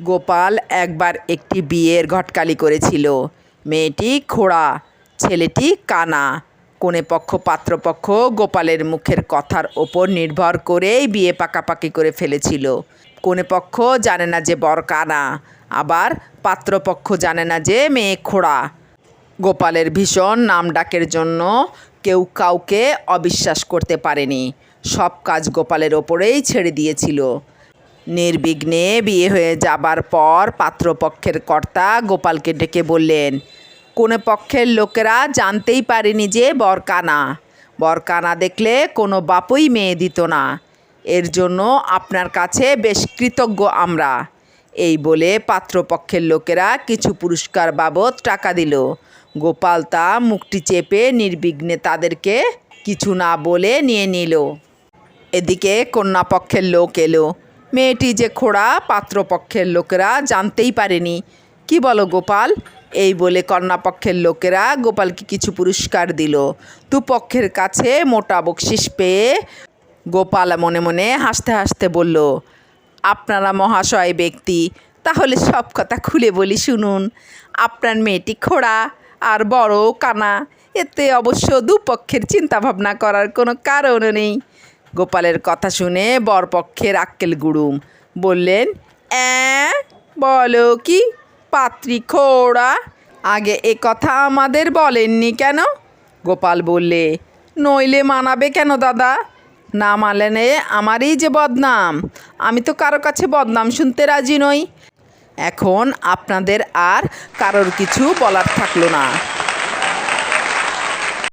গোপাল একবার একটি বিয়ের ঘটকালি করেছিল। মেয়েটি খোড়া, ছেলেটি কানা। কোনে পক্ষ, পাত্রপক্ষ গোপালের মুখের কথার ওপর নির্ভর করেই বিয়ে পাকাপাকি করে ফেলেছিল। কোনে পক্ষ জানে না যে বর কানা, আবার পাত্রপক্ষ জানে না যে মেয়ে খোড়া। গোপালের ভীষণ নাম ডাকের জন্য কেউ কাউকে অবিশ্বাস করতে পারেনি। সব কাজ গোপালের ওপরেই ছেড়ে দিয়েছিল। নির্বিঘ্নে বিয়ে হয়ে যাবার পর পাত্রপক্ষের কর্তা গোপালকে ডেকে বললেন, কোনো পক্ষের লোকেরা জানতেই পারেনি যে বরকানা। বরকানা দেখলে কোনো বাপই মেয়ে দিত না। এর জন্য আপনার কাছে বেশ কৃতজ্ঞ আমরা। এই বলে পাত্রপক্ষের লোকেরা কিছু পুরস্কার বাবদ টাকা দিল। গোপাল তা মুখটি চেপে নির্বিঘ্নে তাদেরকে কিছু না বলে নিয়ে নিল। এদিকে কন্যাপক্ষের লোক এলো। মেয়েটি যে খোড়া, পাত্রপক্ষের লোকেরা জানতেই পারেনি। কি বলো গোপাল? এই বলে কন্যাপক্ষের লোকেরা গোপালকে কিছু পুরস্কার দিল। দুপক্ষের কাছে মোটা বকশিস পেয়ে গোপাল মনে মনে হাসতে হাসতে বলল, আপনারা মহাশয় ব্যক্তি, তাহলে সব কথা খুলে বলি শুনুন। আপনার মেয়েটি খোড়া আর বড় কানা, এতে অবশ্য দুপক্ষের চিন্তাভাবনা করার কোনো কারণও নেই। গোপালের কথা শুনে বরপক্ষের আক্কেল গুড়ুম বললেন, অ্যাঁ, বলো কি? পাত্রী খোড়া আগে এ কথা আমাদের বলেননি কেন? গোপাল বললে, নইলে মানাবে কেন দাদা? না মানলে আমারই যে বদনাম। আমি তো কারও কাছে বদনাম শুনতে রাজি নই। এখন আপনাদের আর কারোর কিছু বলার থাকল না।